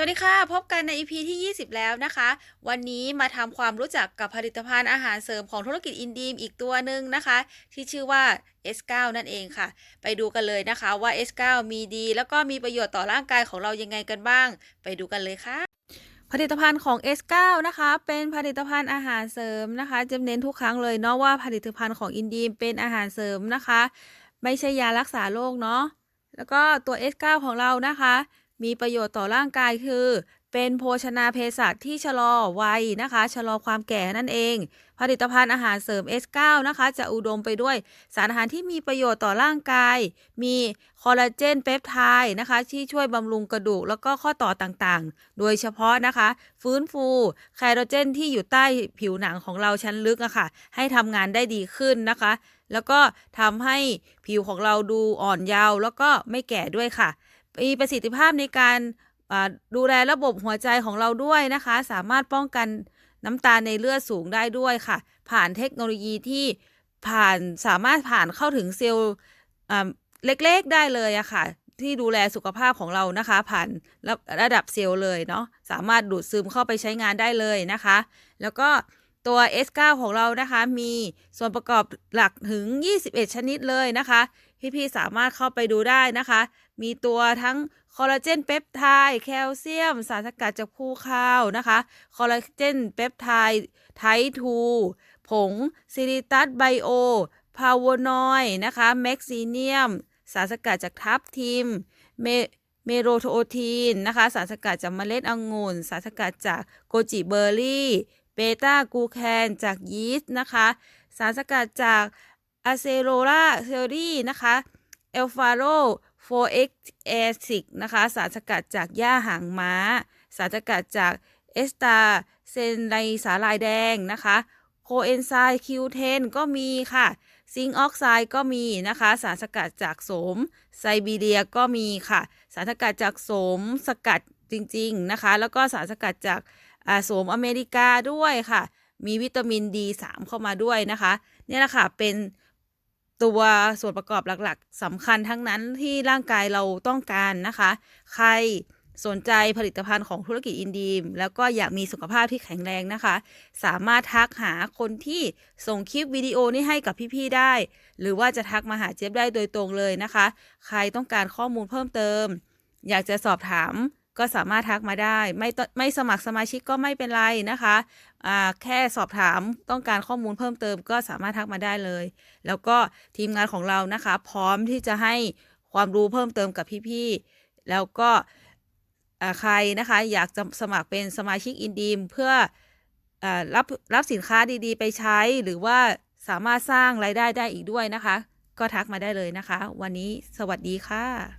สวัสดีค่ะ พบกันใน EP ที่ 20 แล้วนะคะ วันนี้มาทำความรู้จักกับผลิตภัณฑ์อาหารเสริมของธุรกิจอินดีมอีกตัวหนึ่งนะคะ ที่ชื่อว่า S9 นั่นเองค่ะ ไปดูกันเลยนะคะว่า S9 มีดี แล้วก็มีประโยชน์ต่อร่างกายของเรายังไงกันบ้าง ไปดูกันเลยค่ะ ผลิตภัณฑ์ของ S9 นะคะ เป็นผลิตภัณฑ์อาหารเสริมนะคะจะเน้นทุกครั้งเลยเนาะว่าผลิตภัณฑ์ของอินดีมเป็นอาหารเสริมนะคะ ไม่ใช่ยารักษาโรคเนาะแล้วก็ตัว S9 ของเรานะคะ มีประโยชน์ต่อร่างกายคือ เป็นโภชนาเภสัชที่ชะลอวัยนะคะ ชะลอความแก่นั่นเอง ผลิตภัณฑ์อาหารเสริม S9 นะคะ จะอุดมไปด้วยสารอาหารที่มีประโยชน์ต่อร่างกาย มีคอลลาเจนเปปไทด์นะคะ ที่ช่วยบำรุงกระดูกแล้วก็ข้อต่อต่างๆ โดยเฉพาะนะคะ ฟื้นฟูไคโรเจนที่อยู่ใต้ผิวหนังของเราชั้นลึกอะค่ะ ให้ทำงานได้ดีขึ้นนะคะ แล้วก็ทำให้ผิวของเราดูอ่อนเยาว์แล้วก็ไม่แก่ด้วยค่ะ มีประสิทธิภาพในการดูแลระบบหัวใจของเราด้วยนะคะ สามารถป้องกันน้ำตาลในเลือดสูงได้ด้วยค่ะ ผ่านเทคโนโลยีที่ผ่านสามารถผ่านเข้าถึงเซลล์เล็กๆได้เลยอะค่ะ ที่ดูแลสุขภาพของเรานะคะ ผ่านระระดับเซลล์เลยเนาะสามารถดูดซึมเข้าไปใช้งานได้เลยนะคะ แล้วก็ ตัว S9 ของเรานะคะมีส่วนประกอบหลักถึง 21 ชนิดเลยนะคะ พี่ๆสามารถเข้าไปดูได้นะคะ มีตัวทั้งคอลลาเจนเปปไทด์แคลเซียม สารสกัดจากภูข้าวนะคะคอลลาเจนเปปไทด์ไททูผงซิลิตัสไบโอพาวโนอยนะคะแมกซีเนียม สารสกัดจากทับทิมเมเมโรโททีนนะคะ สารสกัดจากเมล็ดองุ่น สารสกัดจากโกจิเบอร์รี่ เบต้ากูแคนจากยีสต์นะคะ สารสกัดจากอะเซโรลาเซอรี่นะคะเอลฟาโรโฟเอ็กแอซิกนะคะ สารสกัดจากหญ้าหางม้า สารสกัดจากเอสตาเซนไลสาลายแดงนะคะโคเอนไซม์คิวเทนก็มีค่ะ ซิงค์ออกไซด์ก็มีนะคะ สารสกัดจากโสมไซบีเรียก็มีค่ะ สารสกัดจากโสมสกัดจริง ๆ นะคะ แล้วก็สารสกัดจาก โสมอเมริกาด้วยค่ะ มีวิตามิน D3 เข้ามาด้วยนะคะเนี่ยแหละค่ะเป็นตัวส่วนประกอบหลักๆสำคัญทั้งนั้นที่ร่างกายเราต้องการนะคะ ใครสนใจผลิตภัณฑ์ของธุรกิจอินดีม แล้วก็อยากมีสุขภาพที่แข็งแรงนะคะ สามารถทักหาคนที่ส่งคลิปวิดีโอนี้ให้กับพี่ๆได้ หรือว่าจะทักมาหาเจี๊ยบได้โดยตรงเลยนะคะ ใครต้องการข้อมูลเพิ่มเติม อยากจะสอบถาม ก็สามารถทักมาได้ ไม่ไม่สมัครสมาชิกก็ไม่เป็นไรนะคะอ่าแค่สอบถามต้องการข้อมูลเพิ่มเติมก็สามารถทักมาได้เลย แล้วก็ทีมงานของเรานะคะ พร้อมที่จะให้ความรู้เพิ่มเติมกับพี่ๆแล้วก็ใครนะคะอยากจะสมัครเป็นสมาชิกอินดีมเพื่ออรับรับสินค้าดีๆ ไปใช้หรือว่าสามารถสร้างรายได้ได้อีกด้วยนะคะ ก็ทักมาได้เลยนะคะ วันนี้สวัสดีค่ะ